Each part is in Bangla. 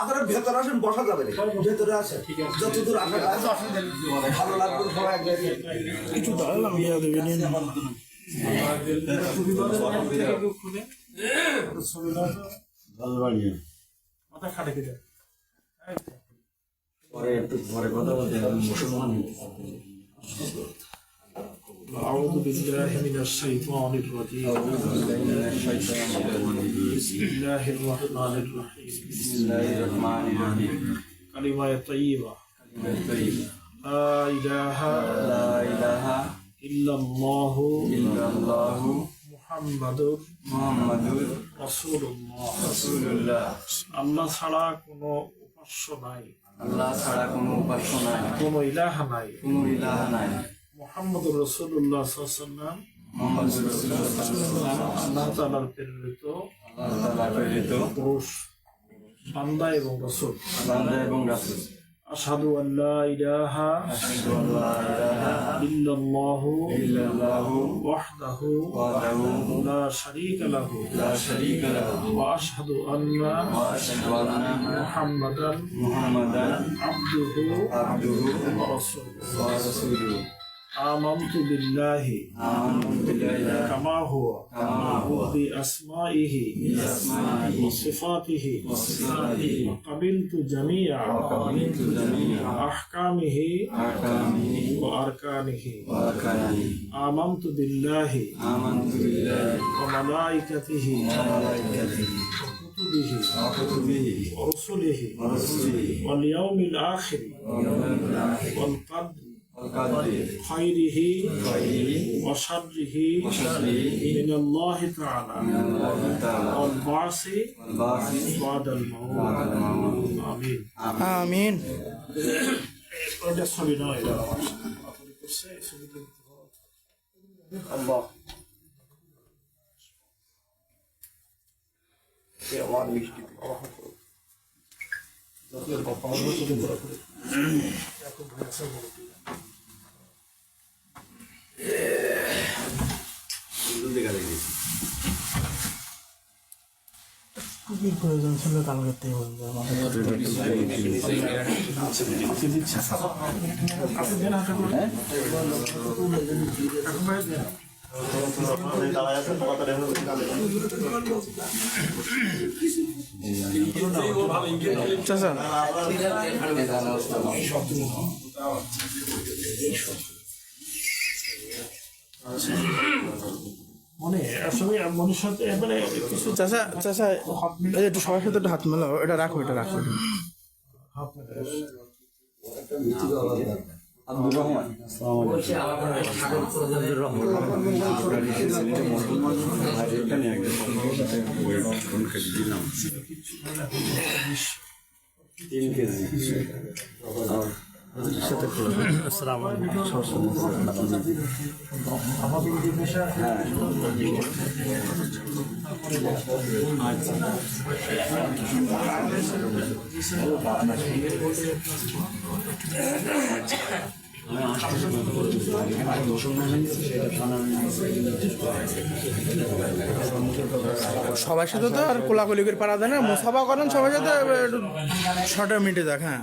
আপনারা ভেতরে আসেন বসা যাবে ভেতরে আসেন। যত দূর আসা ভালো লাগবে কিছু দাঁড়ালাম ইয়া পরে একটু পরে কথা বলতে মুসলমান। أعوذ بالله من الشيطان الرجيم بسم الله الرحمن الرحيم كلمة طيبة لا إله إلا الله محمد رسول الله আল্লাহ ছাড়া কোনো উপাস্য নাই আল্লাহ ছাড়া কোনো উপাস্য নাই কোনো ইলাহা নাই কোনো ইলাহা নাই মোহাম্মদ রসুল্লাহ সাল্লাম আল্লাহ তাআলার প্রেরিত। প্রেরিত। পুরুষ বান্দা এবং রসুল। বান্দা এবং রাসূল। আশহাদু আল্লা ইলাহা আশহাদু আল্লা ইলাহা ইল্লাল্লাহু ইল্লাল্লাহু ওয়াহদাহু ওয়াহদাহু লা শারীকা লাহু লা শারীকা آمنت بالله. آمنت بالله. كما هو. كما هو. بأسمائه. بأسمائه. وصفاته. وصفاته. وقبلت جميع وقبلت أحكامه أحكامه وأركانه. وأركانه. آمنت بالله. آمنت بالله. وملائكته. وملائكته. وكتبه. ورسله. ورسله. واليوم الآخر. والقدر. خيره خيره وشره وشره من الله تعالى من الله تعالى والبعث والبعث بعد الموت بعد الموت آمين আমিন ওটা ছবি নয় এটা আমার আপনি করছে এই ছবিটা দিতে হবে। আল্লাহ এ আমার মিষ্টি আল্লাহ করুন। যতই বাবা আমরা যদি বড় করে এখন ভাই আছে বড় করে। কি প্রয়োজন ছিল কালকেতেই বলব আমাদের মনে মানে চাচা সবার সাথে একটু হাত মেলাও এটা রাখো এটা রাখো। তিন কেজি আসসালামু আলাইকুম। আমাদের যে পেশা সবার সাথে তো আর কোলাকুলি করে পারা যায় না। মুসাফা করেন সবার সাথে একটু শর্টে মিটে যাক হ্যাঁ।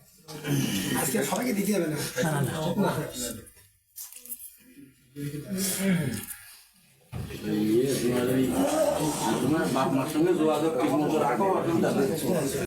আজকে সবাইকে দিতে হবে না। তোমার বাপ মার সঙ্গে যোগাযোগ ঠিক মতো রাখো